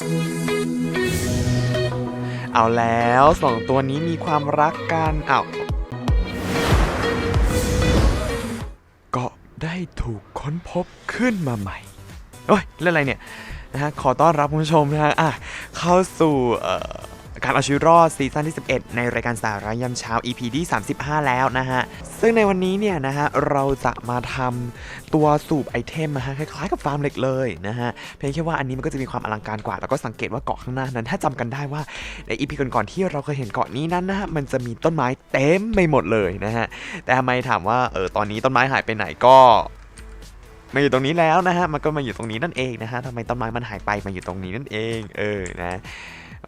เอาแล้วสองตัวนี้มีความรักกันอ้าวก็ได้ถูกค้นพบขึ้นมาใหม่ โอ้ยเรื่องอะไรเนี่ยนะฮะขอต้อนรับคุณผู้ชมนะฮะอะเข้าสู่เอ่อการเอาชีวิตรอดซีซั่นที่ 11 ในรายการสาระยามเช้า EP ที่ 35 แล้วนะฮะ ซึ่งในวันนี้เนี่ยนะฮะเราจะมาทำตัวสูบไอเทมนะฮะคล้ายๆกับฟาร์มเหล็กเลยนะฮะเพียงแค่ว่าอันนี้มันก็จะมีความอลังการกว่า แล้วก็สังเกตว่าเกาะข้างหน้านั้น ถ้าจำกันได้ว่าในอีพีก่อนๆที่เราเคยเห็นเกาะนี้นั้นนะฮะมันจะมีต้นไม้เต็มไปหมดเลยนะฮะแต่ทำไมถามว่าเออตอนนี้ต้นไม้หายไปไหนก็มาอยู่ตรงนี้แล้วนะฮะ มันก็มาอยู่ตรงนี้นั่นเองนะฮะทำไมต้นไม้มันหายไปมาอยู่ตรงนี้นั่นเอง เออ นะ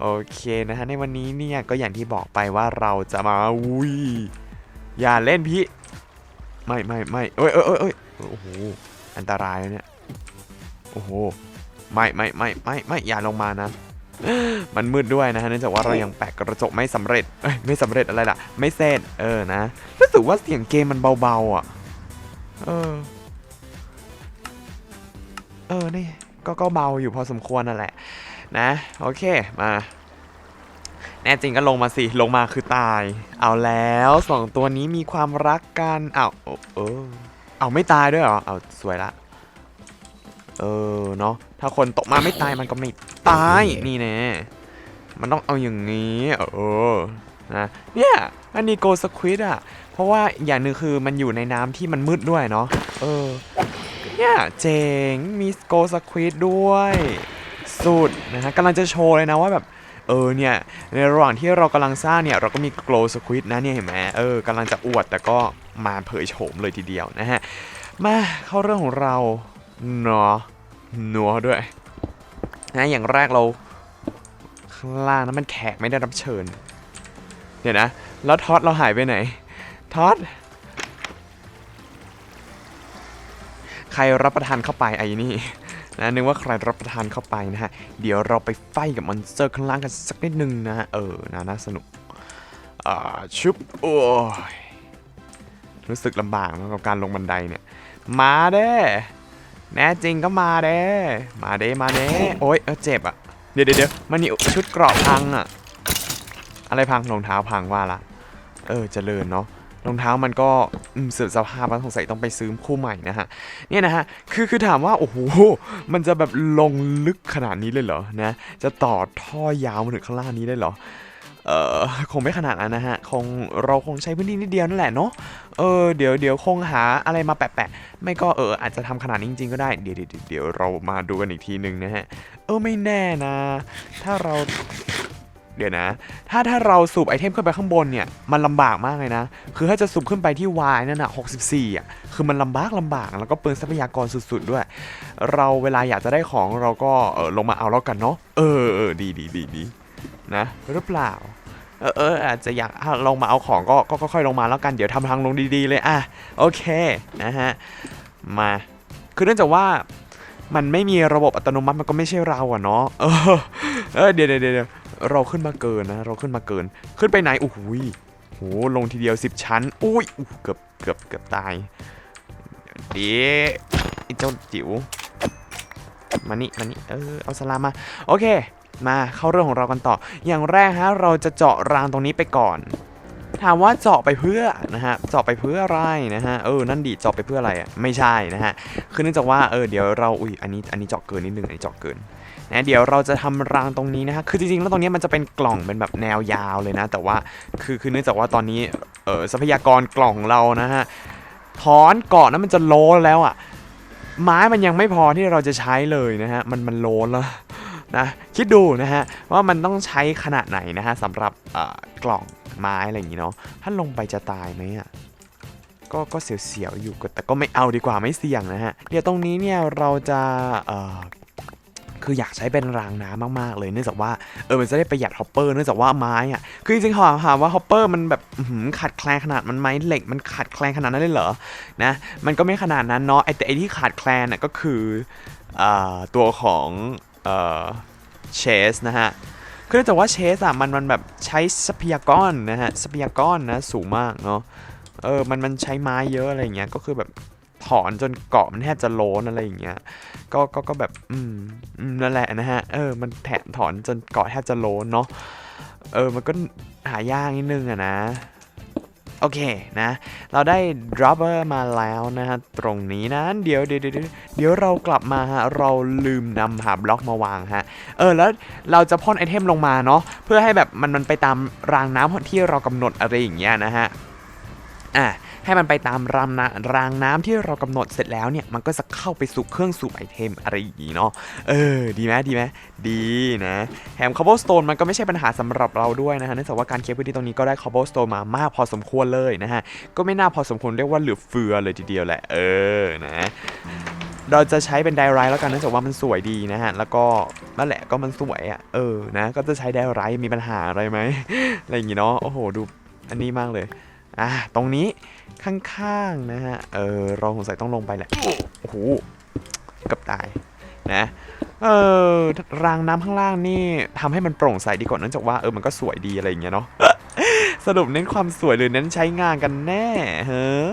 โอเคนะฮะ ในวันนี้เนี่ย ก็อย่างที่บอกไปว่าเราจะมา อุ้ย อย่าเล่นพี่ ไม่ไม่ไม่เอ้ยเอ้ยเอ้ยโอ้โห อันตรายเนี่ย โอ้โห ไม่ไม่ไม่ไม่ไม่อย่าลงมานะ มันมืดด้วยนะฮะ เนื่องจากว่าเรายังแปะกระจกไม่สำเร็จ เอ้ย ไม่สำเร็จอะไรล่ะ ไม่เสร็จ เออ นะ รู้สึกว่าเสียงเกมมันเบาๆอะ เออ เออ นี่ ก็ก็เบาอยู่พอสมควรนั่นแหละ นะ โอเค มา แน่จริงก็ลงมาสิ ลงมาคือตาย เอาแล้วสองตัวนี้มีความรักกันอ้าวเออเออเอาไม่ตายด้วยเหรอ เอาสวยละ เออเนาะถ้าคนตกมาไม่ตายมันก็ไม่ตายนี่แน่มันต้องเอาอย่างนี้เออนะเนี่ยอันนี้โกสควิดอะ เพราะว่าอย่างหนึ่งคือมันอยู่ในน้ำที่มันมืดด้วยเนาะเออเนี่ยเจ๋งมีโกสควิดด้วย สุดนะฮะกำลังจะโชว์เลยนะว่าแบบเออเนี่ยในระหว่างที่เรากำลังสร้างเนี่ยเราก็มีโกลสควิดนะเนี่ยเห็นไหมเออกำลังจะอวดแต่ก็มาเผยโฉมเลยทีเดียวนะฮะมาเข้าเรื่องของเราเนาะนัวด้วยนะอย่างแรกเราข้างล่างนั้นมันแขกไม่ได้รับเชิญ เดี๋ยวนะ แล้วท็อตเราหายไปไหนท็อตใครรับประทานเข้าไปไอ้นี่ นะนึกว่าใครรับประทานเข้าไปนะฮะ เดี๋ยวเราไปไฟกับมอนสเตอร์ข้างล่างกันสักนิดนึงนะฮะเออนะน่าสนุกอ่าชุบโอ้ยรู้สึกลำบากนะกับการลงบันไดเนี่ย มาเด้แน่จริงก็มาเด้มาเด้มาเด้โอ๊ยเออเจ็บอะ เดี๋ยวเดี๋ยวมันนี่ชุดเกราะพังอะ อะไรพังรองเท้าพังว่าละ เออเจริญเนาะ รองเท้ามันก็เสื่อมสภาพแล้วสงสัยต้องไปซื้อคู่ใหม่นะฮะเนี่ยนะฮะคือคือถามว่าโอ้โหมันจะแบบลงลึกขนาดนี้เลยเหรอนะจะต่อท่อยาวมาถึงข้างล่างนี้ได้เหรอเออคงไม่ขนาดนั้นนะฮะคงเราคงใช้พื้นที่นิดเดียวนั่นแหละเนาะเออเดี๋ยวเดี๋ยวคงหาอะไรมาแปะๆไม่ก็เอออาจจะทำขนาดนี้จริงๆก็ได้เดี๋ยวเดี๋ยวเดี๋ยวเรามาดูกันอีกทีหนึ่งนะฮะเออไม่แน่นะ ถ้าเรา เดี๋ยวนะ ถ้าถ้าเราสูบไอเทมขึ้นไปข้างบนเนี่ย มันลำบากมากเลยนะ คือถ้าจะสูบขึ้นไปที่ Y นั่นนะ64อะ คือมันลำบากลำบาก แล้วก็เปลืองทรัพยากรสุดๆด้วย เราเวลาอยากจะได้ของเราก็เออลงมาเอาแล้วกันเนาะ เออเออดีดีดีดีนะหรือเปล่า เออเอออาจจะอยากอะลงมาเอาของก็ก็ค่อยๆลงมาแล้วกัน เดี๋ยวทำทางลงดีๆเลยอะ โอเค นะฮะ มา คือเนื่องจากว่ามันไม่มีระบบอัตโนมัติมันก็ไม่ใช่เราอะเนาะ เออ เออเดี๋ยวเดี๋ยวเดี๋ยว เราขึ้นมาเกินนะ เราขึ้นมาเกิน ขึ้นไปไหนโอ้โหยโหลงทีเดียว 10 ชั้น อุ้ยเกือบเกือบเกือบตายเดี๋ยวเจ้าจิ๋วมานี่มานี่เออเอาสลามมา โอเค มาเข้าเรื่องของเรากันต่อ อย่างแรกฮะเราจะเจาะรางตรงนี้ไปก่อนถามว่าเจาะไปเพื่อนะฮะเจาะไปเพื่ออะไรนะฮะเออนั่นดีเจาะไปเพื่ออะไรอะไม่ใช่นะฮะคือเนื่องจากว่าเออเดี๋ยวเราอุ้ยอันนี้อันนี้เจาะเกินนิดนึงอันนี้เจาะเกิน นะเดี๋ยวเราจะทำรางตรงนี้นะฮะคือจริงๆแล้วตรงนี้มันจะเป็นกล่องเป็นแบบแนวยาวเลยนะ แต่ว่าคือคือเนื่องจากว่าตอนนี้เออทรัพยากรกล่องของเรานะฮะถอนเกาะนั้นมันจะโลแล้วอะไม้มันยังไม่พอที่เราจะใช้เลยนะฮะมันมันโลแล้วนะคิดดูนะฮะว่ามันต้องใช้ขนาดไหนนะฮะสำหรับเอ่อกล่องไม้อะไรอย่างนี้เนาะถ้าลงไปจะตายไหมอะก็ก็เสียวๆอยู่ก็แต่ก็ไม่เอาดีกว่าไม่เสี่ยงนะฮะเดี๋ยวตรงนี้เนี่ยเราจะ คืออยากใช้เป็นรางน้ำมากๆเลยเนื่องจากว่าเออมันจะได้ประหยัดฮอปเปอร์เนื่องจากว่าไม้อะคือจริงๆหาหาว่าฮอปเปอร์มันแบบหือขาดแคลนขนาดมันไหมเหล็กมันขาดแคลนขนาดนั้นเลยเหรอนะมันก็ไม่ขนาดนั้นเนาะไอแต่ไอที่ขาดแคลนน่ะก็คืออตัวของเชสนะฮะคือเนื่องจากว่าเชสอะมันมันแบบใช้ทรัพยากรนะฮะทรัพยากรนะสูงมากเนาะเออมันมันใช้ไม้เยอะอะไรอย่างเงี้ยก็คือแบบถอนจนเกาะมันแทบจะโลนอะไรอย่างเงี้ย ก็ก็ก็แบบอืมนั่นแหละนะฮะเออมันแถะถอนจนเกาะแทบจะโลนเนาะเออมันก็หายากนิดนึงอะนะโอเคนะ เราได้ dropper มาแล้วนะฮะ ตรงนี้นะเดี๋ยวเดี๋ยวเดี๋ยวเดี๋ยวเรากลับมาฮะ เราลืมนำหาบล็อกมาวางฮะ เออ แล้วเราจะพ่นไอเทมลงมาเนาะ เพื่อให้แบบมันมันไปตามรางน้ำที่เรากำหนดอะไรอย่างเงี้ยนะฮะ อะ ให้มันไปตามรางน้ำรางน้ำที่เรากำหนดเสร็จแล้วเนี่ยมันก็จะเข้าไปสู่เครื่องสูบไอเทมอะไรอย่างงี้เนาะเออดีไหมดีไหมดีนะแถม cobblestone มันก็ไม่ใช่ปัญหาสำหรับเราด้วยนะฮะเนื่องจากว่าการเคลียร์พื้นที่ตรงนี้ก็ได้ cobblestone มามากพอสมควรเลยนะฮะก็ไม่น่าพอสมควรเรียกว่าเหลือเฟือเลยทีเดียวแหละเออนะเราจะใช้เป็นไดไรแล้วกันเนื่องจากว่ามันสวยดีนะฮะ แล้วก็นั่นแหละก็มันสวยอะ เออ นะ ก็จะใช้ไดไรมีปัญหาอะไรไหมอะไรอย่างงี้เนาะ โอ้โห ดู อันนี้มากเลย อะ ตรงนี้ ข้างๆนะฮะ เออเราสงสัยต้องลงไปแหละ โอ้โหกับตายนะ เออรางน้ำข้างล่างนี่ทำให้มันโปร่งใสดีกว่าเนื่องจากว่าเออมันก็สวยดีอะไรอย่างเงี้ยเนาะ สรุปเน้นความสวยหรือเน้นใช้งานกันแน่เฮ้อ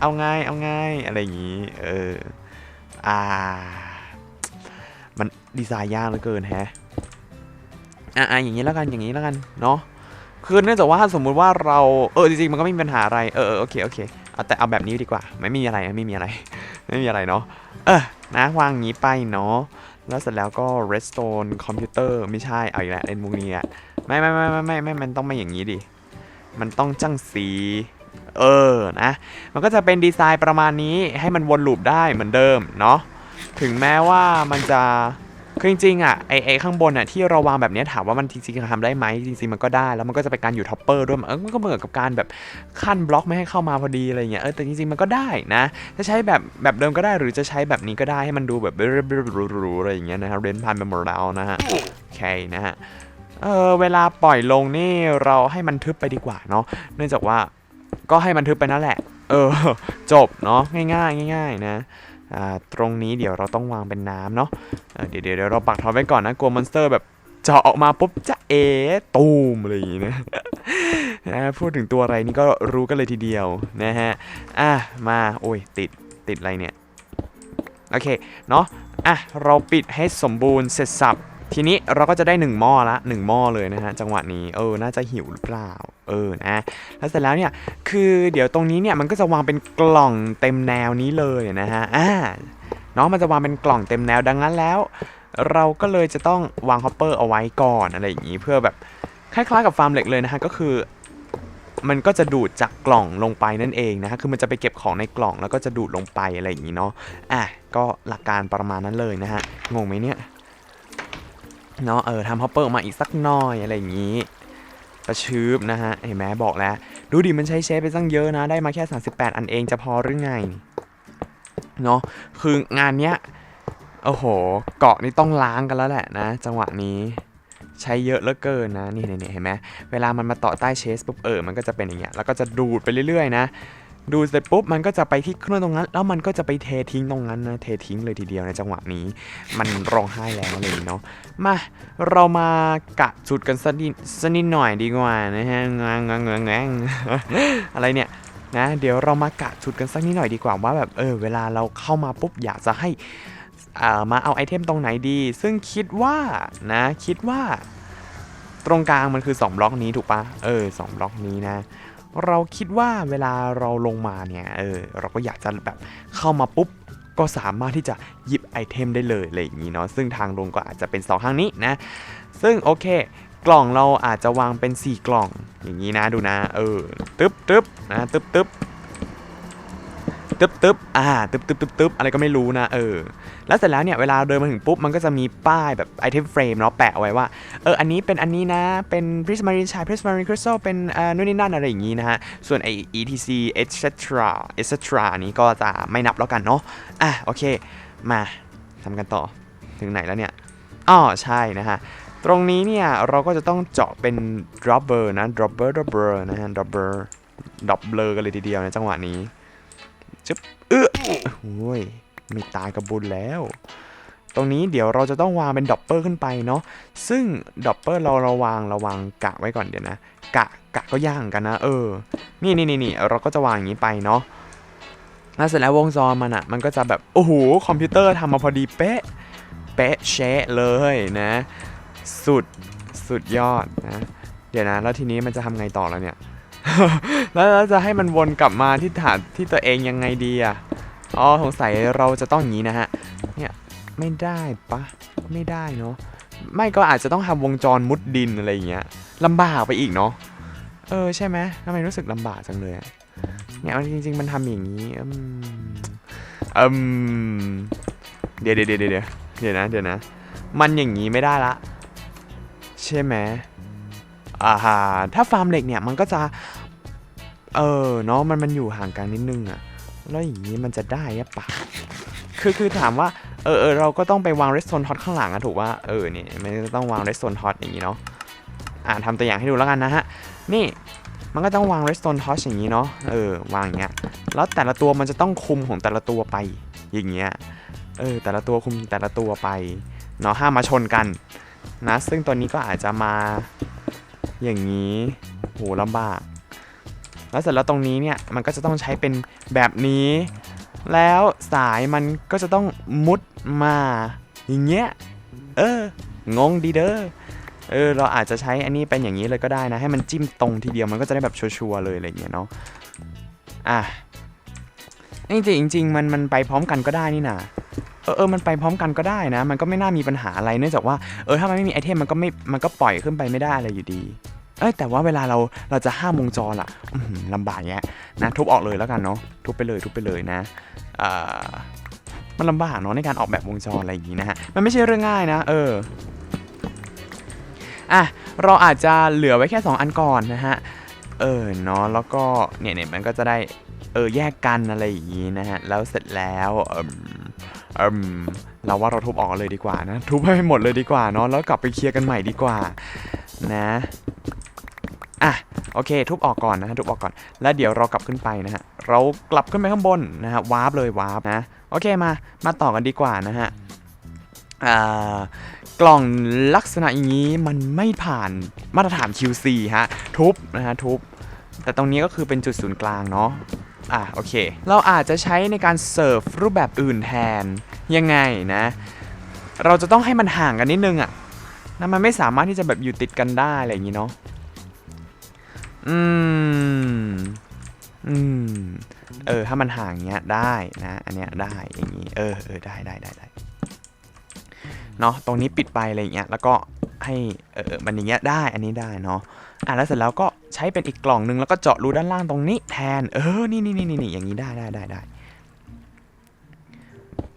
เอาไงเอาไงอะไรอย่างงี้ เออ อ่า มันดีไซน์ยากเหลือเกินแฮะอะอะอย่างนี้แล้วกันอย่างนี้แล้วกันเนาะ คือเนื่องจากว่าสมมุติว่าเราเออจริงๆมันก็ไม่มีปัญหาอะไรเออโอเคโอเคเอาแต่เอาแบบนี้ดีกว่า ไม่มีอะไรไม่มีอะไร ไม่มีอะไรเนาะเออนะวางงนี้ไปเนาะแล้วเสร็จแล้วก็ redstone คอมพิวเตอร์ไม่ใช่เอาอีกแล้วเอ็นมุกนี้อะไม่ไม่ไม่ไม่ไม่ไม่มันต้องไม่อย่างนี้ดิมันต้องจังสีเออนะมันก็จะเป็นดีไซน์ประมาณนี้ให้มันวนลูปได้เหมือนเดิมเนาะถึงแม้ว่ามันจะ คือจริงๆอะไอไอข้างบนอะที่เราวางแบบนี้ถามว่ามันจริงๆทำได้ไหมจริงๆมันก็ได้แล้วมันก็จะเป็นการอยู่ท็อปเปอร์ด้วยมันเออมันก็เหมือนกับการแบบขั้นบล็อกไม่ให้เข้ามาพอดีอะไรเงี้ยเออแต่จริงๆมันก็ได้นะจะใช้แบบแบบเดิมก็ได้หรือจะใช้แบบนี้ก็ได้ให้มันดูแบบรูๆอะไรอย่างเงี้ยนะครับเรนพันไปหมดแล้วนะฮะโอเคนะฮะเออเวลาปล่อยลงนี่เราให้มันทึบไปดีกว่าเนาะเนื่องจากว่าก็ให้มันทึบไปนั่นแหละ เออ จบเนาะง่ายๆง่าย ๆ นะ ตรงนี้เดี๋ยวเราต้องวางเป็นน้ำเนาะเออเดี๋ยวเดี๋ยวเราปักทอไว้ก่อนนะกลัวมอนสเตอร์แบบเจาะออกมาปุ๊บจะเอตูมอะไรอย่างงี้นะนะพูดถึงตัวอะไรนี่ก็รู้กันเลยทีเดียวนะฮะอะมาโอ้ยติดติดอะไรเนี่ย โอเค เนาะอะเราปิดให้สมบูรณ์เสร็จสับ ทีนี้เราก็จะได้ 1 หม้อละ 1 หม้อเลยนะฮะ จังหวะนี้ เออ น่าจะหิวหรือเปล่า เออ นะ แล้วเสร็จแล้วเนี่ย คือเดี๋ยวตรงนี้เนี่ย มันก็จะวางเป็นกล่องเต็มแนวนี้เลยนะฮะ อ่าเนาะมันจะวางเป็นกล่องเต็มแนว ดังนั้นแล้ว เราก็เลยจะต้องวางฮอปเปอร์เอาไว้ก่อนอะไรอย่างนี้ เพื่อแบบ คล้ายๆกับฟาร์มเหล็กเลยนะฮะ ก็คือ มันก็จะดูดจากกล่องลงไปนั่นเองนะฮะ คือมันจะไปเก็บของในกล่องแล้วก็จะดูดลงไปอะไรอย่างนี้เนาะ อะ ก็หลักการประมาณนั้นเลยนะฮะ งงไหมเนี่ย เนาะเออทำฮอปเปอร์ออกมาอีกสักหน่อยอะไรอย่างนี้ประชืบนะฮะเห็นไหมบอกแล้ว ดูดิมันใช้เชฟไปตั้งเยอะนะ ได้มาแค่ 38 อันเองจะพอหรือไงเนาะคืองานเนี้ยโอ้โห เกาะนี่ต้องล้างกันแล้วแหละนะ จังหวะนี้ใช้เยอะเหลือเกินนะนี่นี่เห็นไหมเวลามันมาต่อใต้เชสปุ๊บเออมันก็จะเป็นอย่างเงี้ยแล้วก็จะดูดไปเรื่อยๆนะ ดูเสร็จปุ๊บมันก็จะไปที่เครื่องตรงนั้น แล้วมันก็จะไปเททิ้งตรงนั้นนะเททิ้งเลยทีเดียวในจังหวะนี้ มันร้องไห้แล้วเลยเนาะมาเรามากะจุดกันสักนิดสักนิดหน่อยดีกว่านะฮะงงงงงางอะไรเนี่ยนะเดี๋ยวเรามากะชุดกันสักนิดหน่อยดีกว่าว่าแบบเออเวลาเราเข้ามาปุ๊บอยากจะให้อ่ามาเอาไอเทมตรงไหนดี ซึ่งคิดว่านะคิดว่า ตรงกลางมันคือ 2 บล็อกนี้ถูกปะเออสองบล็อกนี้นะ เราคิดว่าเวลาเราลงมาเนี่ยเออเราก็อยากจะแบบเข้ามาปุ๊บก็สามารถที่จะหยิบไอเทมได้เลยอะไรอย่างนี้เนาะซึ่งทางลงก็อาจจะเป็น2ทางนี้นะ ซึ่งโอเค กล่องเราอาจจะวางเป็น 4 กล่องอย่างนี้นะดูนะ เออตึ๊บตึ๊บนะตึ๊บตึ๊บ ตึ๊บตึ๊บอ่าตึ๊บตึ๊บตึ๊บตึ๊บอะไรก็ไม่รู้นะเออ แล้วเสร็จแล้วเนี่ยเวลาเดินมาถึงปุ๊บมันก็จะมีป้ายแบบไอเทมเฟรมเนาะแปะไว้ว่าเอออันนี้เป็นอันนี้นะ เป็น prismarine shine prismarine crystal เป็นอ่านู่นนี่นั่นอะไรอย่างงี้นะฮะ ส่วนไอ etc etc etc อันนี้ก็จะไม่นับแล้วกันเนาะอะโอเค มาทำกันต่อถึงไหนแล้วเนี่ยอ๋อใช่นะฮะตรงนี้เนี่ยเราก็จะต้องเจาะเป็น dropper นะ dropper dropper นะฮะ dropper ดรอปเบลอกันเลยทีเดียวในจังหวะนี้ จึ๊บเอื้อโอ้ยไม่ตายกับบุญแล้ว ตรงนี้เดี๋ยวเราจะต้องวางเป็นดอปเปอร์ขึ้นไปเนาะซึ่งดอปเปอร์เราเราวางเราวางกะไว้ก่อนเดี๋ยวนะกะกะก็ย่างกันนะ เออ นี่นี่นี่นี่เราก็จะวางอย่างนี้ไปเนาะแล้วเสร็จแล้ววงจรมันอะมันก็จะแบบโอ้โหคอมพิวเตอร์ทำมาพอดีเป๊ะเป๊ะเชะเลยนะ สุดสุดยอดนะ เดี๋ยวนะ แล้วทีนี้มันจะทำไงต่อแล้วเนี่ย แล้วแล้วจะให้มันวนกลับมาที่ฐานที่ตัวเองยังไงดีอะอ๋อสงสัยเราจะต้องอย่างนี้นะฮะ เนี่ยไม่ได้ปะไม่ได้เนาะ ไม่ก็อาจจะต้องทำวงจรมุดดินอะไรอย่างเงี้ยลำบากไปอีกเนาะ เออใช่ไหมทำไมรู้สึกลำบากจังเลยเนี่ยจริง ๆ มันทำอย่างนี้อืมอืมเดี๋ยวเดี๋ยวเดี๋ยวเดี๋ยวเดี๋ยวนะเดี๋ยวนะ มันอย่างนี้ไม่ได้ละ ใช่ไหมอ่าฮะถ้าฟาร์มเหล็กเนี่ยมันก็จะ เออเนาะมันมันอยู่ห่างกันนิดนึงอะแล้วอย่างนี้มันจะได้อะปะคือคือถามว่าเออเออเราก็ต้องไปวางเรสโซนฮอตข้างหลังอะถูกว่าเออเนี่ยมันต้องวางเรสโซนฮอตอย่างนี้เนาะอ่าทำตัวอย่างให้ดูแล้วกันนะฮะนี่มันก็ต้องวาง redstone torch อย่างนี้เนาะเออวางอย่างเงี้ยแล้วแต่ละตัวมันจะต้องคุมของแต่ละตัวไป อย่างเงี้ยเออแต่ละตัวคุมแต่ละตัวไปเนาะห้ามมาชนกันนะซึ่งตัวนี้ก็อาจจะมาอย่างนี้โหลำบาก แล้วเสร็จแล้วตรงนี้เนี่ยมันก็จะต้องใช้เป็นแบบนี้ แล้วสายมันก็จะต้องมุดมาอย่างเงี้ยเอองงดีเด้อเออเราอาจจะใช้อันนี้เป็นอย่างนี้เลยก็ได้นะ ให้มันจิ้มตรงทีเดียวมันก็จะได้แบบชัวร์ๆเลยอะไรเงี้ยเนาะอะจริงจริงมันมันไปพร้อมกันก็ได้นี่นะเออเออมันไปพร้อมกันก็ได้นะ มันก็ไม่น่ามีปัญหาอะไรเนื่องจากว่าเออถ้ามันไม่มีไอเทมมันก็ไม่มันก็ปล่อยขึ้นไปไม่ได้อะไรอยู่ดี เอ้ยแต่ว่าเวลาเราเราจะห้ามวงจรล่ะลำบากแยะนะทุบออกเลยแล้วกันเนาะทุบไปเลยทุบไปเลยนะมันลำบากเนาะในการออกแบบวงจรอะไรอย่างงี้นะฮะมันไม่ใช่เรื่องง่ายนะ เอออะเราอาจจะเหลือไว้แค่ 2 อันก่อนนะฮะเออเนาะแล้วก็เนี่ยเนี่ยมันก็จะได้เออแยกกันอะไรอย่างงี้นะฮะแล้วเสร็จแล้วเอมเอมเราว่าเราทุบออกเลยดีกว่านะทุบให้หมดเลยดีกว่าเนาะแล้วกลับไปเคลียร์กันใหม่ดีกว่า นะอะโอเค ทุบออกก่อนนะฮะทุบออกก่อน แล้วเดี๋ยวเรากลับขึ้นไปนะฮะเรากลับขึ้นไปข้างบนนะฮะวาร์ปเลยวาร์ปนะโอเคมามาต่อกันดีกว่านะฮะอ่ากล่องลักษณะอย่างนี้มันไม่ผ่านมาตรฐาน QC ฮะทุบนะฮะทุบแต่ตรงนี้ก็คือเป็นจุดศูนย์กลางเนาะอะโอเค เราอาจจะใช้ในการเสิร์ฟรูปแบบอื่นแทนยังไงนะ เราจะต้องให้มันห่างกันนิดนึงอะ่ะ นะมันไม่สามารถที่จะแบบอยู่ติดกันได้อะไรอย่างนี้เนาะอืมอืมเออถ้ามันห่างเงี้ยได้นะ อันเนี้ยได้อย่างนี้เออเออได้ได้ได้ได้เนาะตรงนี้ปิดไปอะไรอย่างเงี้ยแล้วก็ให้เออมันอย่างเงี้ยได้อันนี้ได้เนาะอะแล้วเสร็จแล้วก็ใช้เป็นอีกกล่องนึงแล้วก็เจาะรูด้านล่างตรงนี้แทน เออนี่นี่นี่นี่อย่างนี้ได้ได้ได้ได้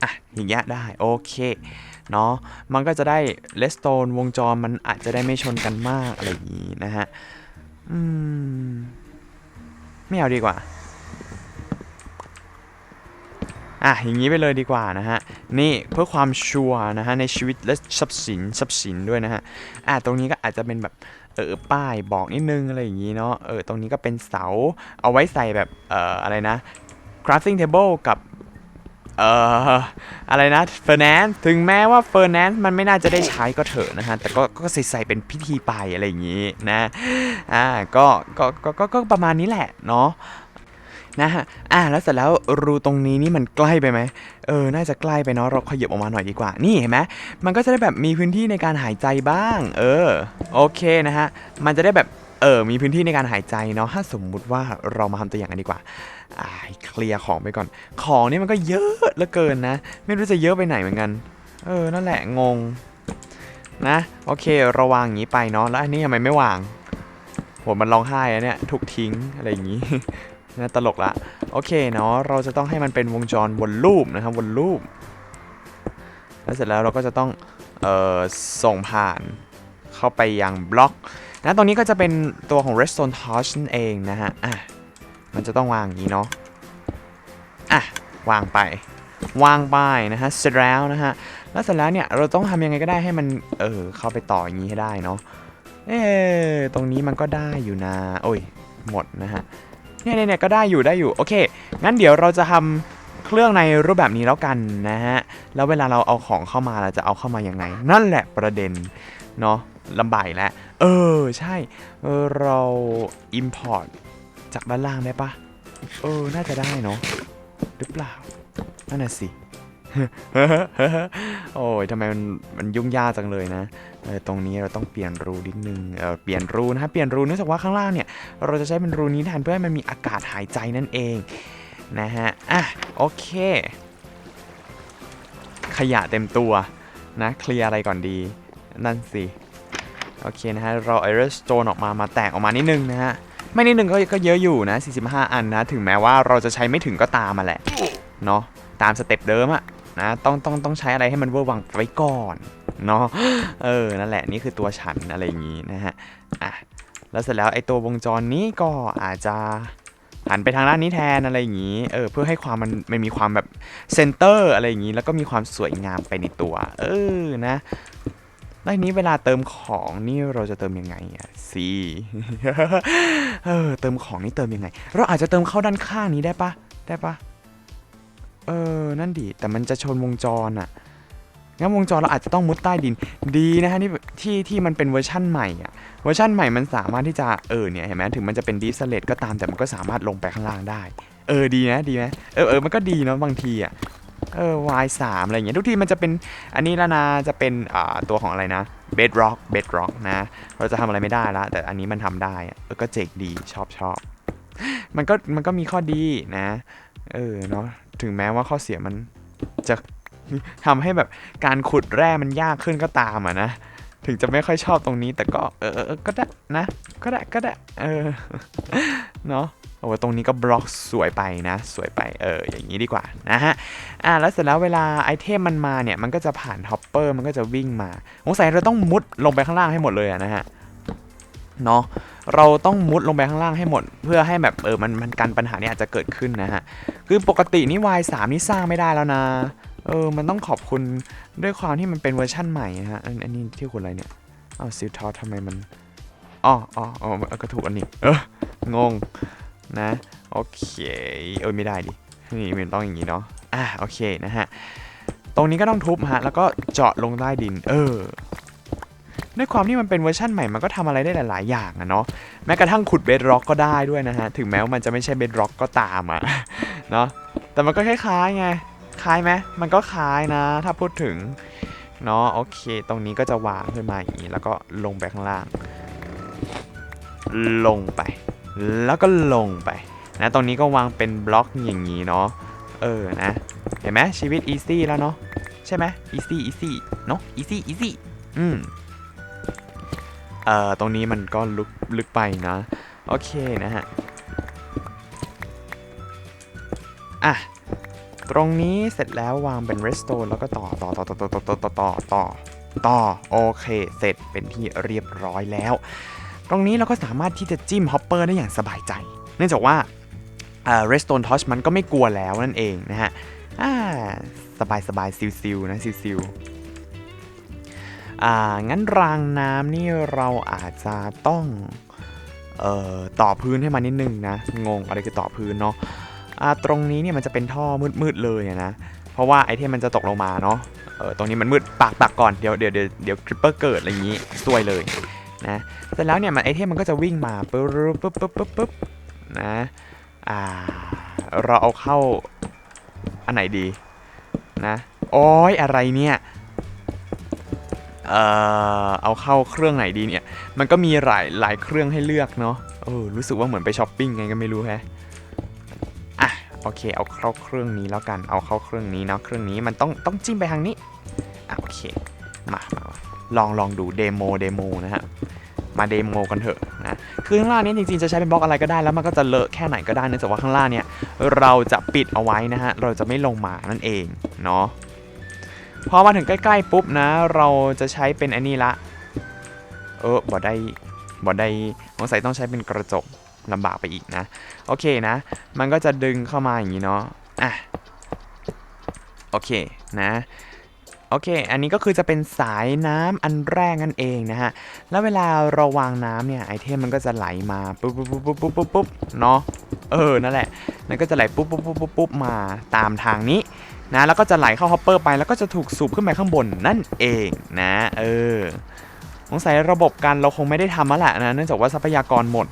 อะอย่างเงี้ยได้โอเค เนาะมันก็จะได้เลสโตนวงจรมันอาจจะได้ไม่ชนกันมากอะไรอย่างงี้นะฮะอืมไม่เอาดีกว่าอะอย่างนี้ไปเลยดีกว่านะฮะ นี่เพื่อความชัวร์นะฮะในชีวิตและทรัพย์สินทรัพย์สินด้วยนะฮะอะตรงนี้ก็อาจจะเป็นแบบเออป้ายบอกนิดนึงอะไรอย่างนี้เนาะเออตรงนี้ก็เป็นเสาเอาไว้ใส่แบบเอ่ออะไรนะ crafting table กับ เอ่ออะไรนะ furnace ถึงแม้ว่า furnace มันไม่น่าจะได้ใช้ก็เถอะนะฮะ แต่ก็ก็ใส่ใส่เป็นพิธีไปอะไรอย่างนี้นะอ่าก็ก็ก็ก็ก็ประมาณนี้แหละเนาะนะฮะ อะแล้วเสร็จแล้วรูตรงนี้นี่มันใกล้ไปไหม เออ น่าจะใกล้ไปเนาะ เราขยับออกมาหน่อยดีกว่า นี่เห็นไหมมันก็จะได้แบบมีพื้นที่ในการหายใจบ้าง เออ โอเคนะฮะ มันจะได้แบบ เออมีพื้นที่ในการหายใจเนาะถ้าสมมุติว่าเรามาทำตัวอย่างกันดีกว่าอ่าเคลียร์ของไปก่อน ของนี่มันก็เยอะเหลือเกินนะ ไม่รู้จะเยอะไปไหนเหมือนกัน เออ นั่นแหละงง นะ โอเคเราวางอย่างนี้ไปเนาะแล้วอันนี้ทำไมไม่วางโหมันร้องไห้อะเนี่ยถูกทิ้งอะไรอย่างนี้น่าตลกละโอเคเนาะเราจะต้องให้มันเป็นวงจรวนลูปนะครับวนลูปแล้วเสร็จแล้วเราก็จะต้องเอ่อส่งผ่านเข้าไปยังบล็อก นะตรงนี้ก็จะเป็นตัวของ redstone torch นั่นเองนะฮะอะมันจะต้องวางอย่างนี้เนาะอะวางไป วางไปนะฮะเสร็จแล้วนะฮะแล้วเสร็จแล้วเนี่ยเราต้องทำยังไงก็ได้ให้มันเออเข้าไปต่ออย่างนี้ให้ได้เนาะเอ๊ะตรงนี้มันก็ได้อยู่นะโอ้ยหมดนะฮะเนี่ยเนี่ยเนี่ยก็ได้อยู่ได้อยู่โอเค งั้นเดี๋ยวเราจะทำเครื่องในรูปแบบนี้แล้วกันนะฮะแล้วเวลาเราเอาของเข้ามาเราจะเอาเข้ามายังไง นั่นแหละประเด็นเนาะ ลำบากแล้ว เออ ใช่เออเรา import จากด้านล่างได้ปะเออ น่าจะได้เนาะหรือเปล่า นั่นน่ะสิโอ้ยทำไมมันมันยุ่งยากจังเลยนะเออตรงนี้เราต้องเปลี่ยนรูนิดนึงเออเปลี่ยนรูนะฮะเปลี่ยนรูเนื่องจากว่าข้างล่างเนี่ย เราจะใช้เป็นรูนี้แทนเพื่อให้มันมีอากาศหายใจนั่นเองนะฮะอะโอเค ขยะเต็มตัวนะ เคลียร์อะไรก่อนดี นั่นสิ โอเคนะฮะ เราไอร s สโตนออกมามาแตกออกมานิดนึงนะฮะ ไม่นิดนึงก็ก็เยอะอยู่นะ 45 อันนะ ถึงแม้ว่าเราจะใช้ไม่ถึงก็ตามมาแหละ เนาะตามสเต็ปเดิมอะนะต้องต้องต้องใช้อะไรให้มันเวอร์วังไว้ก่อนเนาะเออ นั่นแหละนี่คือตัวฉันอะไรอย่างงี้นะฮะอะแล้วเสร็จแล้วไอ้ตัววงจรนี้ก็อาจจะหันไปทางด้านนี้แทนอะไรอย่างนี้เออเพื่อให้ความมันมันมีความแบบเซนเตอร์อะไรอย่างนี้ แล้วก็มีความสวยงามไปในตัว เออนะ แล้วนี้เวลาเติมของนี่เราจะเติมยังไงอะสิเออเติมของนี่เติมยังไง เราอาจจะเติมเข้าด้านข้างนี้ได้ปะได้ปะเออ นั่นดี แต่มันจะชนวงจรอะงั้นวงจรเราอาจจะต้องมุดใต้ดิน ดีนะฮะนี่ที่ที่มันเป็นเวอร์ชั่นใหม่อะเวอร์ชันใหม่มันสามารถที่จะ เออ เนี่ย เห็นไหมถึงมันจะเป็นดีสเลตก็ตาม แต่มันก็สามารถลงไปข้างล่างได้ เออ ดีนะ ดีไหมเออเออมันก็ดีเนาะบางทีอะ เออ y 3อะไรอย่างเงี้ยทุกทีมันจะเป็นอันนี้แล้วนะจะเป็นตัวของอะไรนะ bedrock bedrock นะ เราจะทำอะไรไม่ได้ละ แต่อันนี้มันทำได้เออก็เจ๋งดีชอบชอบมันก็มันก็มีข้อดีนะ เออเนาะถึงแม้ว่าข้อเสียมันจะทำให้แบบการขุดแร่มันยากขึ้นก็ตามอะนะ ถึงจะไม่ค่อยชอบตรงนี้แต่ก็เออก็ได้นะ ก็ได้ก็ได้เออเนาะ โอ้ตรงนี้ก็บล็อกสวยไปนะ สวยไปเอออย่างนี้ดีกว่านะฮะอ่าแล้วเสร็จแล้วเวลาไอเทมมันมาเนี่ยมันก็จะผ่านฮอปเปอร์มันก็จะวิ่งมาสงสัยเราต้องมุดลงไปข้างล่างให้หมดเลยอะนะฮะเนาะเราต้องมุดลงไปข้างล่างให้หมด เพื่อให้แบบเออมันมันกันปัญหานี้อาจจะเกิดขึ้นนะฮะคือปกตินี่ Y3 นี่สร้างไม่ได้แล้วนะเออมันต้องขอบคุณด้วยความที่มันเป็นเวอร์ชั่นใหม่นะฮะอันนี้ที่คุณอะไรเนี่ยอ้าวซิลทอทำไมมันอ๋ออ๋ออ๋อก็ถูกอันนี้เอองง นะ โอเค เออไม่ได้ดิ นี่มันต้องอย่างนี้เนาะ อะโอเคนะฮะ ตรงนี้ก็ต้องทุบฮะ แล้วก็เจาะลงใต้ดิน เออด้วยความที่มันเป็นเวอร์ชั่นใหม่ มันก็ทำอะไรได้หลาย ๆ อย่างอะเนาะ แม้กระทั่งขุดเบดร็อกก็ได้ด้วยนะฮะ ถึงแม้ว่ามันจะไม่ใช่เบดร็อกก็ตามอะเนาะ แต่มันก็คล้าย ๆ ไง คล้ายไหมมันก็คล้ายนะ ถ้าพูดถึง เนาะ โอเค ตรงนี้ก็จะวางขึ้นมาอย่างนี้ แล้วก็ลงไปข้างล่าง ลงไป แล้วก็ลงไปนะตรงนี้ก็วางเป็นบล็อกอย่างนี้เนาะเออนะเห็นไหมชีวิตอีซี่แล้วเนาะใช่ไหมอีซี่อีซี่เนาะอีซี่อีซี่อืมเอ่อตรงนี้มันก็ลึกลึกไปนะโอเคนะฮะอะตรงนี้เสร็จแล้ววางเป็น redstone แล้วก็ต่อต่อต่อต่อต่อต่อต่อต่อต่อต่อโอเค เสร็จเป็นที่เรียบร้อยแล้ว ตรงนี้เราก็สามารถที่จะจิ้มฮอปเปอร์ได้อย่างสบายใจ เนื่องจากว่าเอ่อ redstone torch มันก็ไม่กลัวแล้วนั่นเองนะฮะอ่าสบายสบายซิวๆนะซิวๆอ่างั้นรางน้ำนี่เราอาจจะต้องเอ่อต่อพื้นให้มันนิดนึงนะ งงอะไรคือต่อพื้นเนาะอ่าตรงนี้เนี่ยมันจะเป็นท่อมืดๆเลยนะ เพราะว่าไอเทมมันจะตกลงมาเนาะเออตรงนี้มันมืดปากปากก่อนเดี๋ยวเดี๋ยวเดี๋ยวเดี๋ยวคริปเปอร์เกิดอะไรอย่างนี้ซวยเลย นะเสร็จแล้วเนี่ยมันไอเทมมันก็จะวิ่งมาปึ๊บปึ๊บปึ๊บปึ๊บปึ๊บนะอ่าเราเอาเข้าอันไหนดีนะโอ้ยอะไรเนี่ยเอ่อเอาเข้าเครื่องไหนดีเนี่ย มันก็มีหลายหลายเครื่องให้เลือกเนาะเออรู้สึกว่าเหมือนไปช้อปปิ้งไงก็ไม่รู้แฮะอะโอเคเอาเข้าเครื่องนี้แล้วกันเอาเข้าเครื่องนี้เนาะเครื่องนี้มันต้องต้องจิ้มไปทางนี้อะโอเคมามามา ลองลองดูเดโมเดโมนะฮะมาเดโมกันเถอะนะ คือข้างล่างนี้จริงๆ จะใช้เป็นบล็อกอะไรก็ได้ แล้วมันก็จะเลอะแค่ไหนก็ได้เนื่องจากว่าข้างล่างเนี่ยเราจะปิดเอาไว้นะฮะ เราจะไม่ลงมานั่นเองเนาะ พอมาถึงใกล้ๆปุ๊บนะ เราจะใช้เป็นอันนี้ละ เออ บ่ได้ บ่ได้สงสัยต้องใช้เป็นกระจกลำบากไปอีกนะ โอเคนะ มันก็จะดึงเข้ามาอย่างนี้เนาะ อะ โอเคนะ โอเค อันนี้ก็คือจะเป็นสายน้ำอันแรกนั่นเองนะฮะ แล้วเวลาเราวางน้ำเนี่ยไอเทมมันก็จะไหลมาปุ๊บปุ๊บปุ๊บปุ๊บปุ๊บปุ๊บปุ๊บเนาะ เออ นั่นแหละ มันก็จะไหลปุ๊บปุ๊บปุ๊บปุ๊บปุ๊บมาตามทางนี้นะ แล้วก็จะไหลเข้าฮอปเปอร์ไป แล้วก็จะถูกสูบขึ้นไปข้างบนนั่นเองนะ เออ สงสัยระบบการเราคงไม่ได้ทำแล้วแหละนะ เนื่องจากว่าทรัพยากรหมด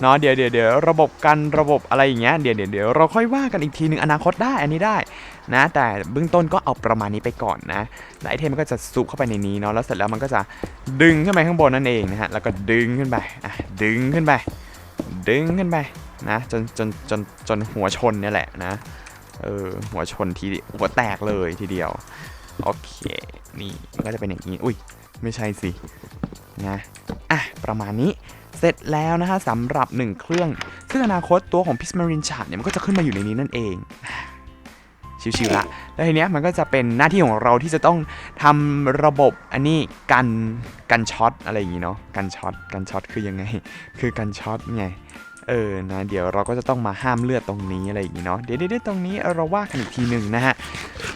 เนาะเดี๋ยวเดี๋ยวเดี๋ยวระบบกันระบบอะไรอย่างเงี้ยเดี๋ยวเดี๋ยวเดี๋ยวเราค่อยว่ากันอีกทีหนึ่งอนาคตได้อันนี้ได้ นะแต่เบื้องต้นก็เอาประมาณนี้ไปก่อนนะไอเทมมันก็จะซุปเข้าไปในนี้เนาะแล้วเสร็จแล้วมันก็จะดึงขึ้นไปข้างบนนั่นเองนะฮะแล้วก็ดึงขึ้นไปอะดึงขึ้นไป ดึงขึ้นไปนะจนจนจนจนหัวชนเนี่ยแหละนะเออหัวชนทีหัวแตกเลยทีเดียวโอเคนี่มันก็จะเป็นอย่างนี้อุ้ยไม่ใช่สินะอะประมาณนี้เสร็จแล้วนะฮะสำหรับ 1 เครื่อง ซึ่งอนาคตตัวของ p i s m a r i n c h a r t เนี่ยมันก็จะขึ้นมาอยู่ในนี้นั่นเอง ชิวๆละ แล้วทีเนี้ยมันก็จะเป็นหน้าที่ของเราที่จะต้องทำระบบอันนี้กันกันช็อตอะไรอย่างงี้เนาะกันช็อตกันช็อตคือยังไง คือกันช็อตไงเออนะเดี๋ยวเราก็จะต้องมาห้ามเลือดตรงนี้อะไรอย่างงี้เนาะเดี๋ยวเดี๋ยวตรงนี้เราว่ากันอีกทีหนึ่งนะฮะ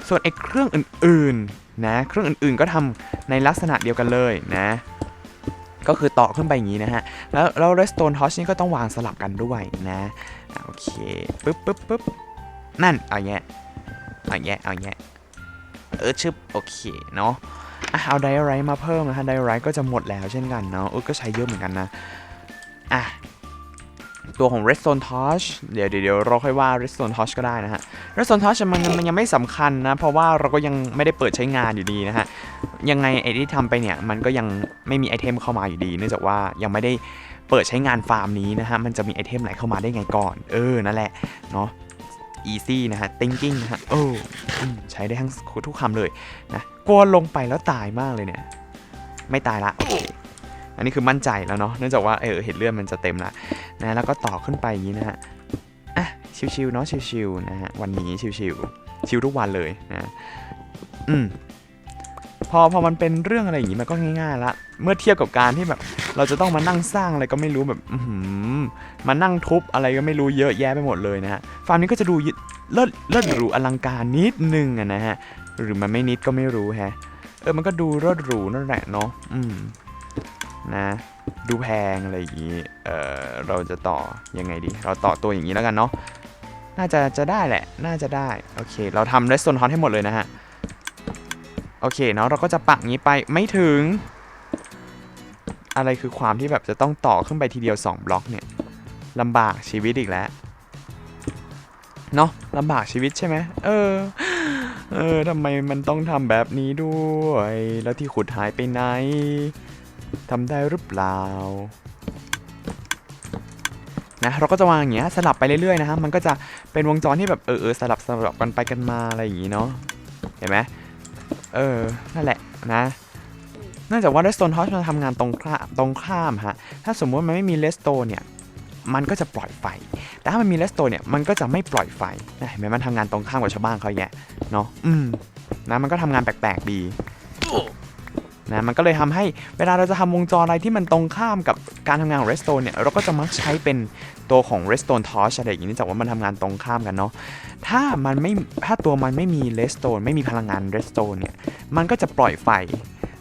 ส่วนไอ้เครื่องอื่นๆนะเครื่องอื่นๆก็ทำในลักษณะเดียวกันเลยนะก็คือต่อขึ้นไปอย่างนี้นะฮะ แล้วแล้ว redstone toss นี่ก็ต้องวางสลับกันด้วยนะ โอเค ปึ๊บปึ๊บปึ๊บนั่นเอาแย เอาแยะเอาแยะเออชึบโอเคเนาะอะเอาไดอะไรมาเพิ่มนะฮะไดอะไรก็จะหมดแล้วเช่นกันเนาะเออก็ใช้เยอะเหมือนกันนะอะตัวของ redstone torch เดี๋ยวเดี๋ยวเราค่อยว่า redstone torch ก็ได้นะฮะ redstone torch มันมันยังไม่สำคัญนะ เพราะว่าเราก็ยังไม่ได้เปิดใช้งานอยู่ดีนะฮะ ยังไงไอที่ทำไปเนี่ย มันก็ยังไม่มีไอเทมเข้ามาอยู่ดี เนื่องจากว่ายังไม่ได้เปิดใช้งานฟาร์มนี้นะฮะ มันจะมีไอเทมไหลเข้ามาได้ไงก่อน เออ นั่นแหละ เนาะ easy นะฮะ thinking นะฮะโอ้อืมใช้ได้ทั้งทุกคำเลยนะกลัวลงไปแล้วตายมากเลยเนี่ย ไม่ตายละโอเคอันนี้คือมั่นใจแล้วเนาะเนื่องจากว่าเออเห็นเลือดมันจะเต็มละนะแล้วก็ต่อขึ้นไปอย่างนี้นะฮะอะชิวๆเนาะชิวๆนะฮะวันนี้ชิวๆชิวทุกวันเลยนะอืม พอพอมันเป็นเรื่องอะไรอย่างนี้มันก็ง่ายๆละเมื่อเทียบกับการที่แบบ เราจะต้องมานั่งสร้างอะไรก็ไม่รู้แบบอือหือมานั่งทุบอะไรก็ไม่รู้เยอะแยะไปหมดเลยนะฮะฟาร์มนี้ก็จะดูเลิศเลิศหรูอลังการนิดนึงอะนะฮะหรือมันไม่นิดก็ไม่รู้แฮะเออมันก็ดูเลิศหรูนั่นแหละเนาะอืมนะดูแพงอะไรอย่างนี้ เออเราจะต่อยังไงดี เราต่อตัวอย่างนี้แล้วกันเนาะ น่าจะจะได้แหละ น่าจะได้ โอเค เราทำเรสโซนฮอนให้หมดเลยนะฮะ โอเคเนาะเราก็จะปักงี้ไปไม่ถึง อะไรคือความที่แบบจะต้องต่อขึ้นไปทีเดียว 2 บล็อกเนี่ยลำบากชีวิตอีกแล้วเนาะลำบากชีวิตใช่ไหมเออ เออทำไมมันต้องทำแบบนี้ด้วย แล้วที่ขุดหายไปไหนทำได้หรือเปล่านะเราก็จะวางอย่างเงี้ยสลับไปเรื่อยๆนะฮะมันก็จะเป็นวงจรที่แบบเออเออสลับสลับกันไปกันมาอะไรอย่างงี้เนาะเห็นไหม เออ นั่นแหละนะเนื่องจากว่า Redstone Torch มันทำงานตรงข้าตรงข้ามฮะ ถ้าสมมติมันไม่มี Redstone เนี่ยมันก็จะปล่อยไฟ แต่ถ้ามันมี Redstone เนี่ย มันก็จะไม่ปล่อยไฟนะเห็นไหมมันทำงานตรงข้ามกับชาวบ้านเขาแยะเนาะ อืม นะ มันก็ทำงานแปลกๆดี นะมันก็เลยทำให้เวลาเราจะทำวงจรอะไรที่มันตรงข้ามกับการทำงานของ Redstone เนี่ยเราก็จะมักใช้เป็นตัวของ Redstone Torch อะไรอย่างนี้จากว่ามันทำงานตรงข้ามกันเนาะถ้ามันไม่ถ้าตัวมันไม่มี Redstone ไม่มีพลังงาน Redstone เนี่ยมันก็จะปล่อยไฟ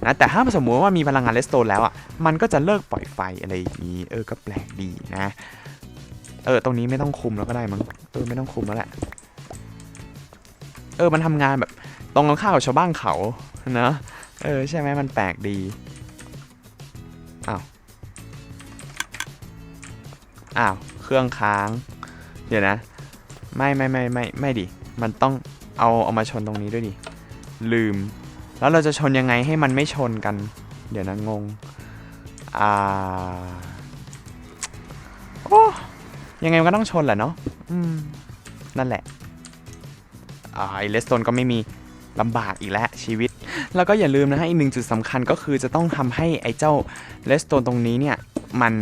นะแต่ถ้าสมมติว่ามีพลังงานเลสโตนแล้วอะมันก็จะเลิกปล่อยไฟอะไรอย่างนี้เออก็แปลกดีนะเออตรงนี้ไม่ต้องคุมแล้วก็ได้มั้งเออไม่ต้องคุมแล้วแหละเออมันทำงานแบบตรงกันข้ามกับชาวบ้านเขานะ เออ ใช่ไหมมันแปลกดี อ้าว อ้าว เครื่องค้าง เดี๋ยวนะ ไม่ไม่ไม่ไม่ไม่ดิ มันต้องเอาเอามาชนตรงนี้ด้วยดิ ลืม แล้วเราจะชนยังไงให้มันไม่ชนกัน เดี๋ยวนะงง อ่า โอ้ ยังไงมันก็ต้องชนแหละเนาะ อืม นั่นแหละ อ่าไอเลสโตนก็ไม่มีลำบากอีกแล้วชีวิต แล้วก็อย่าลืมนะฮะอีกหนึ่งจุดสำคัญก็คือจะต้องทำให้ไอ้เจ้าเลสโตนตรงนี้เนี่ยมัน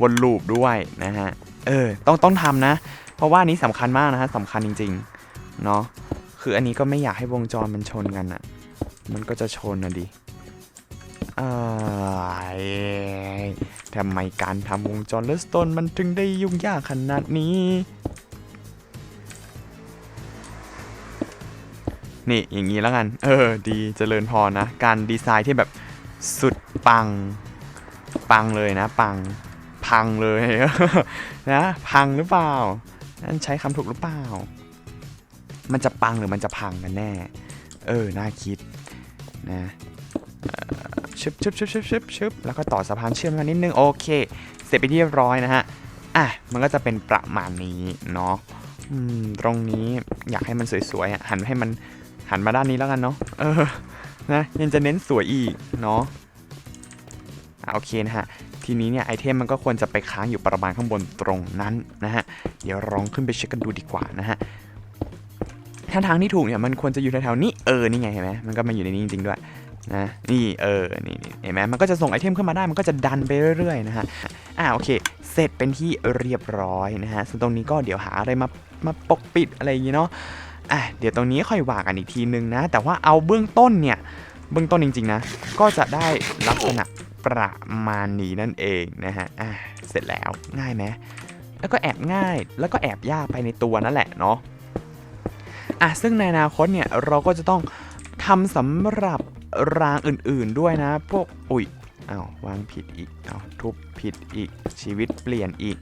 วนลูปด้วยนะฮะ เออ ต้องต้องทำนะ เพราะว่านี้สำคัญมากนะฮะสำคัญจริงๆ เนาะคืออันนี้ก็ไม่อยากให้วงจรมันชนกันอะมันก็จะชนนะดิเอยทำไมการทำวงจรเลสโตนมันถึงได้ยุ่งยากขนาดนี้ นี่อย่างนี้แล้วกัน เออ ดีเจริญพรนะ การดีไซน์ที่แบบสุดปัง ปังเลยนะ ปัง พังเลยนะ พังหรือเปล่า นั่นใช้คำถูกหรือเปล่า มันจะปังหรือมันจะพังกันแน่ เออ น่าคิดนะชึบชึบชึบชึบชึบชึบแล้วก็ต่อสะพานเชื่อมกันนิดนึง โอเค เสร็จไปที่เรียบร้อยนะฮะ อะ มันก็จะเป็นประมาณนี้เนาะตรงนี้อยากให้มันสวยๆหันให้มัน หันมาด้านนี้แล้วกันเนาะเออนะยังจะเน้นสวยอีกเนาะโอเคนะฮะทีนี้เนี่ยไอเทมมันก็ควรจะไปค้างอยู่ประมาณข้างบนตรงนั้นนะฮะเดี๋ยวลองขึ้นไปเช็คกันดูดีกว่านะฮะถ้าทางที่ถูกเนี่ยมันควรจะอยู่แถวๆนี้เออนี่ไงเห็นไหมมันก็มาอยู่ในนี้จริงๆด้วยนะนี่เออนี่นี่เห็นไหมมันก็จะส่งไอเทมขึ้นมาได้มันก็จะดันไปเรื่อยๆนะฮะอ่าโอเค เสร็จเป็นที่เรียบร้อยนะฮะส่วนตรงนี้ก็เดี๋ยวหาอะไรมามาปกปิดอะไรอย่างงี้เนาะ อะเดี๋ยวตรงนี้ค่อยว่ากันอีกทีนึงนะ แต่ว่าเอาเบื้องต้นเนี่ยเบื้องต้นจริง ๆ นะ ก็จะได้ลักษณะประมาณนี้นั่นเองนะฮะอะเสร็จแล้วง่ายไหมแล้วก็แอบง่ายแล้วก็แอบยากไปในตัวนั่นแหละเนาะอะซึ่งในอนาคตเนี่ยเราก็จะต้องทำสำหรับรางอื่นๆด้วยนะ พวกอุ๊ยอ้าววางผิดอีกอ้าวทุบผิดอีกชีวิตเปลี่ยนอีก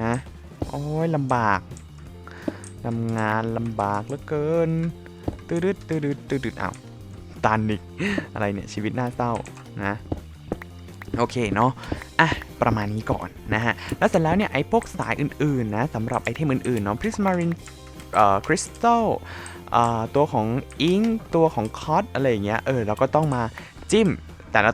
นะ โอ้ยลำบาก ทำงานลำบากเหลือเกินตืดตืดตืดตืดอ้าวตันอีกอะไรเนี่ย ชีวิตน่าเศร้านะโอเคเนาะ อะ ประมาณนี้ก่อนนะฮะ แล้วเสร็จแล้วเนี่ย ไอ้พวกสายอื่นๆนะสำหรับไอเทมอื่นๆเนาะ Prismarine เอ่อคริสตัลเอ่อตัวของอิงตัวของคอสอะไรอย่างเงี้ย เออ เราก็ต้องมาจิ้มแต่ละ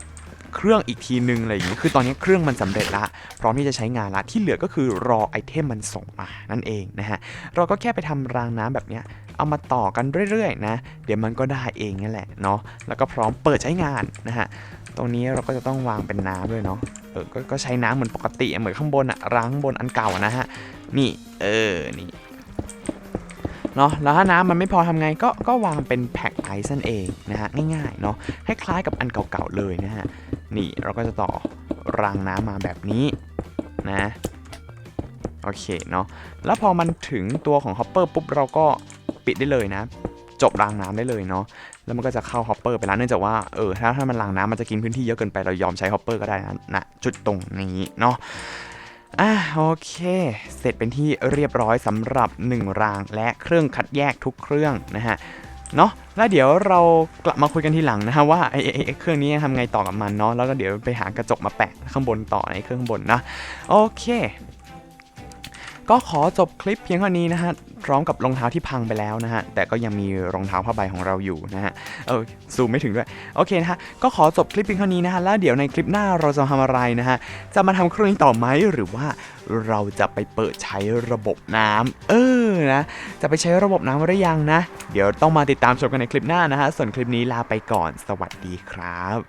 เครื่องอีกทีนึงอะไรอย่างงี้คือตอนนี้เครื่องมันสำเร็จละพร้อมที่จะใช้งานละที่เหลือก็คือรอไอเทมมันส่งมานั่นเองนะฮะเราก็แค่ไปทำรางน้ำแบบเนี้ยเอามาต่อกันเรื่อยๆนะ เดี๋ยวมันก็ได้เองนั่นแหละเนาะแล้วก็พร้อมเปิดใช้งานนะฮะตรงนี้เราก็จะต้องวางเป็นน้ำด้วยเนาะเออก็ก็ใช้น้ำเหมือนปกติเหมือนข้างบนอะรางข้างบนอันเก่านะฮะนี่เออนี่ เนาะแล้วถ้าน้ำมันไม่พอทำไงก็ก็วางเป็นแพ็คไอซ์นั่นเองนะฮะง่ายๆเนาะคล้ายๆกับอันเก่าๆเลยนะฮะนี่เราก็จะต่อรางน้ำมาแบบนี้นะโอเคเนาะแล้วพอมันถึงตัวของฮอปเปอร์ปุ๊บเราก็ปิดได้เลยนะ จบรางน้ำได้เลยเนาะแล้วมันก็จะเข้าฮอปเปอร์ไปแล้วเนื่องจากว่าเออถ้าถ้ามันรางน้ำมันจะกินพื้นที่เยอะเกินไปเรายอมใช้ฮอปเปอร์ก็ได้นะณจุดตรงนี้เนาะ อะโอเค เสร็จเป็นที่เรียบร้อยสำหรับ 1 รางและเครื่องคัดแยกทุกเครื่องนะฮะเนาะแล้วเดี๋ยวเรากลับมาคุยกันทีหลังนะฮะว่าไอ้ไอ้ไอ้เครื่องนี้ทำไงต่อกับมันเนาะแล้วก็เดี๋ยวไปหากระจกมาแปะข้างบนต่อในเครื่องข้างบนนะโอเค ก็ขอจบคลิปเพียงเท่านี้นะฮะ พร้อมกับรองเท้าที่พังไปแล้วนะฮะ แต่ก็ยังมีรองเท้าผ้าใบของเราอยู่นะฮะ เออซูมไม่ถึงด้วย โอเคนะฮะ ก็ขอจบคลิปเพียงเท่านี้นะฮะ แล้วเดี๋ยวในคลิปหน้าเราจะทำอะไรนะฮะ จะมาทำเครื่องนี้ต่อไหมหรือว่าเราจะไปเปิดใช้ระบบน้ำเออนะ จะไปใช้ระบบน้ำหรือยังนะ เดี๋ยวต้องมาติดตามชมกันในคลิปหน้านะฮะ ส่วนคลิปนี้ลาไปก่อน สวัสดีครับ